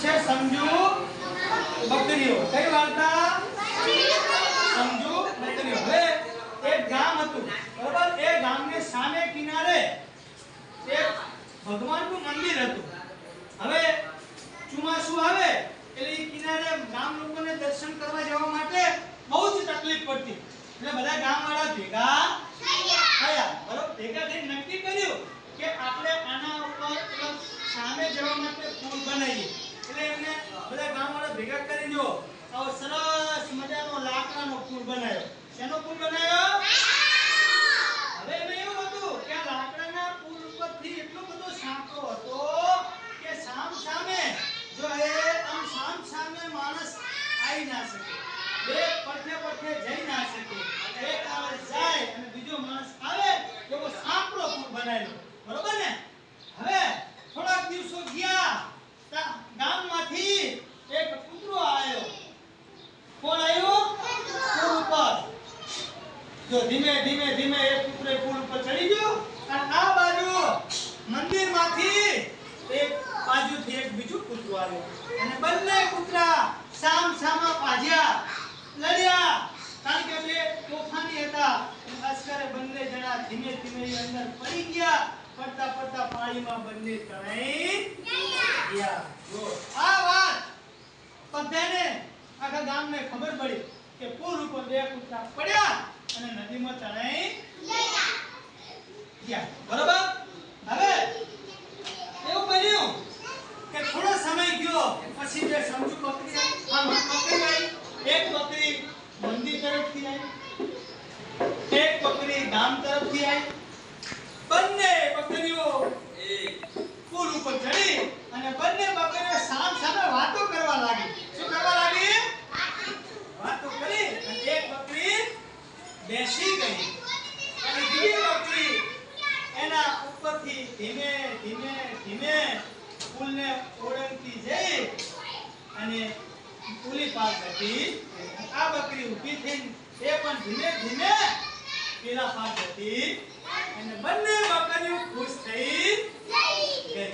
છે સમજુ બકરીઓ. કઈ વાર્તા? સમજુ બકરીઓ. હવે એક ગામ હતું, બરાબર? એ ગામને સામે કિનારે એક ભગવાનનું મંદિર હતું. હવે ચોમાસું આવે, એટલે કિનારે ગામ લોકોને દર્શન કરવા જવા માટે બહુ જ તકલીફ પડતી. એટલે બધા ગામવાળા ભેગા થયા, બરોબર? ભેગા થઈને નક્કી કર્યું કે આપણે આના ઉપર સામે જવા માટે પુલ બનાવીએ. એટલે એમને બધા ગામવાળા ભેગા કરી દો. આવો સરસ મજાનો લાકડાનો પુલ બનાવ્યો. શેનો પુલ બનાવ્યો? એવું હતું કે સામ સામે જો એ આમ સામ સામે માણસ આવી ના શકે. બે પડખે પડખે જઈ ના શકે. એક માણસ જાય અને બીજો માણસ આવે એવો સાંકડો પુલ બનાવ્યો બરોબર ને હવે થોડાક દિવસો ગયા તા ગામમાંથી એક કૂતરો આવ્યો કોણ આવ્યો પુલ ઉપર જો ધીમે ધીમે ધીમે એક કૂતરે પુલ ઉપર ચડી ગયો, અને આ બાજુ મંદિરમાંથી એક બાજુથી એક બીજું કૂતરું આવ્યું. અને બંને કૂતરા સામ સામા પાજ્યા, લડ્યા. કારણ કે બે તોફાની હતા. અને બંને જણા ધીમે ધીમે અંદર પડી ગયા. પડતા પડતા પાણીમાં બંને તણાઈ ગયા. આ વાત બધાને આખા ગામને ખબર પડી કે પુલ ઉપર બે કૂતરા પડ્યા. અને નદીમાં તણાઈ ગયા. બરોબર? હવે એવું બન્યું કે થોડો સમય ગયો પછી જે સમજુ બકરી આ બકરી એક બકરી બેસી ગઈ. અને બીજી બકરી એના ઉપરથી ધીમે ધીમે ધીમે ફૂલને ઓળંગતી જઈ અને ફૂલી પાસ હતી આ બકરી ઊભી થઈ એ પણ ધીમે ધીમે પીલા પાસ હતી અને બંને બકરીઓ ખુશ થઈ ગઈ.